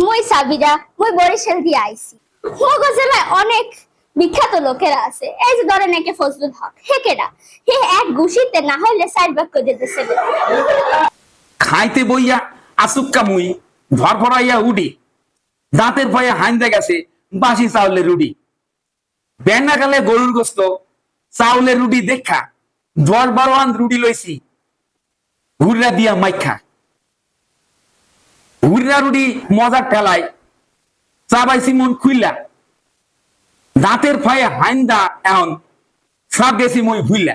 মই সাবিরা মই বরিশাল দিয়ে আইছি। মগো জেলায় অনেক বিখ্যাত লোকেরা আছে। এই যে ধরেন একে ফজলুল হক হেকেরা হে এক গুছিতে না হইলে সাইড বাক্য দিতেছে। খাইতে বইয়া আসুক্কা মুই ভরভরাইয়া উডি। দাঁতের ভয়ে হাইন্দে গেছে, বাসি চাউলের রুডি। বেনাকালে গরুর গোস্ত চাউলের রুডি দেখা। দশ বারো আন রুডি লইছি। হুররা দিয়া মাইখা। হুররা রুডি মজার ঠেলায় চাবাইছি মন খুইলা। দাঁতের ভয়ে হাইন্দা এখন সব গেছি মই ভুইলা।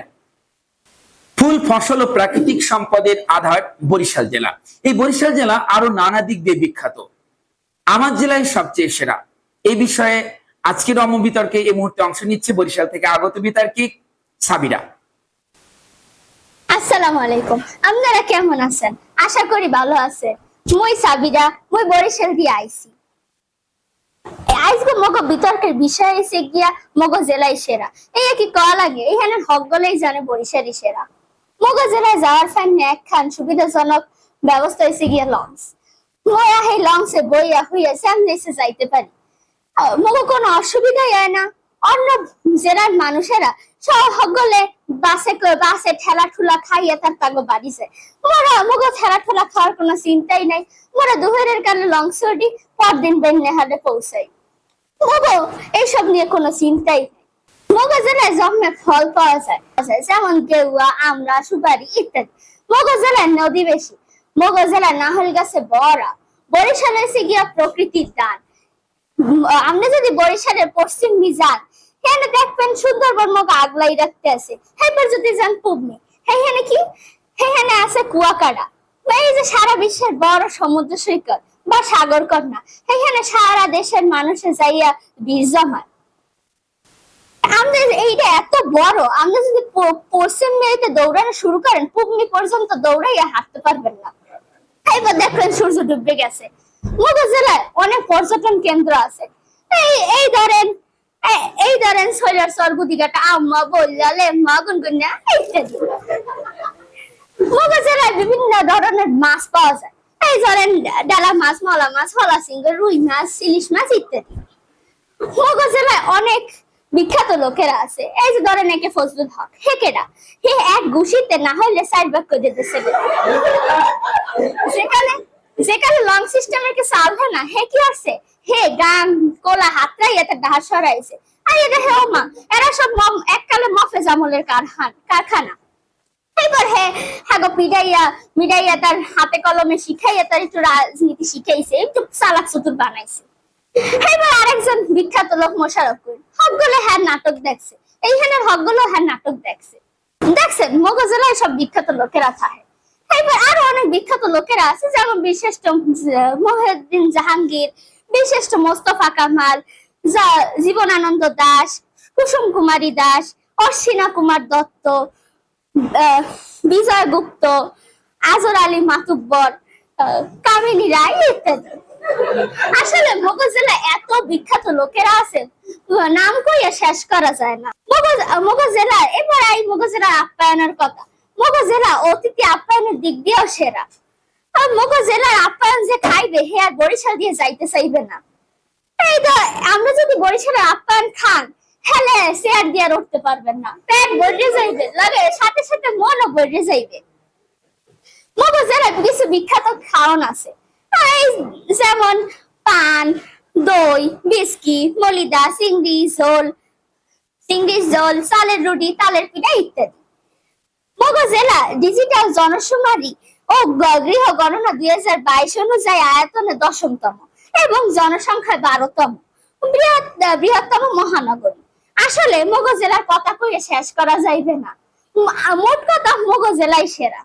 ফুল ফসল ও প্রাকৃতিক সম্পদের আধার বরিশাল জেলা। এই বরিশাল জেলা আরও নানা দিক দিয়ে বিখ্যাত। আমার জেলায় সবচেয়ে সেরা। এই বিষয়ে আজকের অম বিতর্কে এই মুহূর্তে অংশ নিচ্ছে বরিশাল থেকে আগত বিতর্কিক সাবিরা। আসসালামু আলাইকুম। আপনারা কেমন আছেন? আশা করি ভালো আছেন। মই সাবিরা, মই বরিশাল দিয়ে আইছি। আজকে মগো বিতর্কের বিষয় এসে গিয়া মগো জেলায় সেরা। এই কি কয়া লাগে? এখানে হক গলেই জানে বরিশালই সেরা। মগো জেলায় যাওয়ার ফাইন একখান সুবিধাজনক ব্যবস্থা এসে গিয়া লঞ্চ। মই আহে লঞ্চে বইয়া হইয়া সামনে এসে যাইতে পারি। মগো কোনো অসুবিধাই হয় না। অন্য জেলার মানুষেরা সকলে বাসে বাসে ঠেলা ঠুলা খাইয়ে তার তাগো বাড়িছে। ঠেলা ঠুলা খাওয়ার কোনো চিন্তাই নাই। পরদিন পৌঁছাই। এইসব নিয়ে কোনো চিন্তাই জেলায় জন্মে ফল পাওয়া যায়। যেমন গেউয়া আমরা সুপারি ইত্যাদি। মগো জেলায় নদী বেশি। মগো জেলায় নাহল গাছে বড়া। বরিশালে এসে গিয়া প্রকৃতির দান। আপনি যদি বরিশালের পশ্চিম মিজান এখানে দেখবেন সুন্দরবন আগলাই রাখতে আছে? যদি যান কি? আছে কুয়াকাটা। এই যে সারা বিশ্বের বড় সমুদ্র সৈকত বা সাগর কন্যা, এখানে সারা দেশের মানুষে যাইয়া বীজ জমায়। আমাদের এইটা এত বড়, আমরা যদি পশ্চিম মেয়েতে দৌড়ানো শুরু করেন, পূবনি পর্যন্ত দৌড়াইয়া হাঁটতে পারবেন না। এবার দেখবেন সূর্য ডুবে গেছে। মগো জেলায় অনেক পর্যটন কেন্দ্র আছে। এই এই ধরেন এই ধরেন শৈলার সর্বদিঘাটা আম্মা বিভিন্ন ধরনের মাছ পাওয়া যায়। এই ধরেন ডালা মাছ, মলা মাছ, হলা রুই মাছ, ইলিশ মাছ ইত্যাদি। অনেক বিখ্যাত লোকেরা আছে। এই যে ধরেন একে ফজলুল হক। হেকেরা হে এক গুছিতে না হইলে সাইড বাক্য দিতেছে। যেখানে যেখানে লং সিস্টেমের কে সালভে না। হে কি আছে? হে গান কোলা হাতরাই এতে ডাহা সরাইছে। আর এটা হে মা, এরা সব এককালে মফেজ আমলের কারখান কারখানা। এবার হে, হাগো পিডাইয়া মিডাইয়া তার হাতে কলমে শিখাইয়া তার একটু রাজনীতি শিখাইছে, একটু চালাক চতুর বানাইছে। এবার আরেকজন বিখ্যাত লোক মোশারফ করিম, হকগুলো হ্যাঁ নাটক দেখছে। এইখানের হকগুলো হ্যাঁ নাটক দেখছে। দেখছেন মগজেলায় সব বিখ্যাত লোকেরা থাকে। এবার আরও অনেক বিখ্যাত লোকেরা আছে, যেমন বিশেষ মহিউদ্দিন জাহাঙ্গীর বিশিষ্ট মোস্তফা কামাল জীবনানন্দ দাস, কুসুম কুমারী দাস অশ্বিনা কুমার দত্ত বিজয় গুপ্ত, আজর আলী মাতুব্বর কামিনী রায় ইত্যাদি। আসলে মগজ জেলায় এত বিখ্যাত লোকেরা আছে নাম কইয়া শেষ করা যায় না। মগজ জেলা এবার এই মগজ জেলার আপ্যায়নের কথা। মগজ জেলা অতিথি আপ্যায়নের দিক দিয়েও সেরা। জেলার আপ্যায়ন যে খাইবে, হে আর বরিশাল দিয়ে যাইতে চাইবে না। এই তো আমরা যদি বরিশালের আপ্যায়ন খান, হেলে দিয়ে পারবেন না। যাইবে, লাগে সাথে সাথে মনও যাইবে। কিছু বিখ্যাত আছে। যেমন পান, দই, বিস্কি, মলিদা, চিংড়ি, ঝোল চিংড়ির ঝোল, চালের রুটি, তালের পিঠা ইত্যাদি। মগজ জেলা ডিজিটাল জনশুমারি ও গৃহ গণনা দুই হাজার বাইশ অনুযায়ী আয়তনে দশমতম এবং জনসংখ্যায় বারোতম। বৃহৎ বৃহত্তম মহানগরী। আসলে মগজেলার কথা কইয়ে শেষ করা যাইবে না। মোট কথা মগজেলাই সেরা।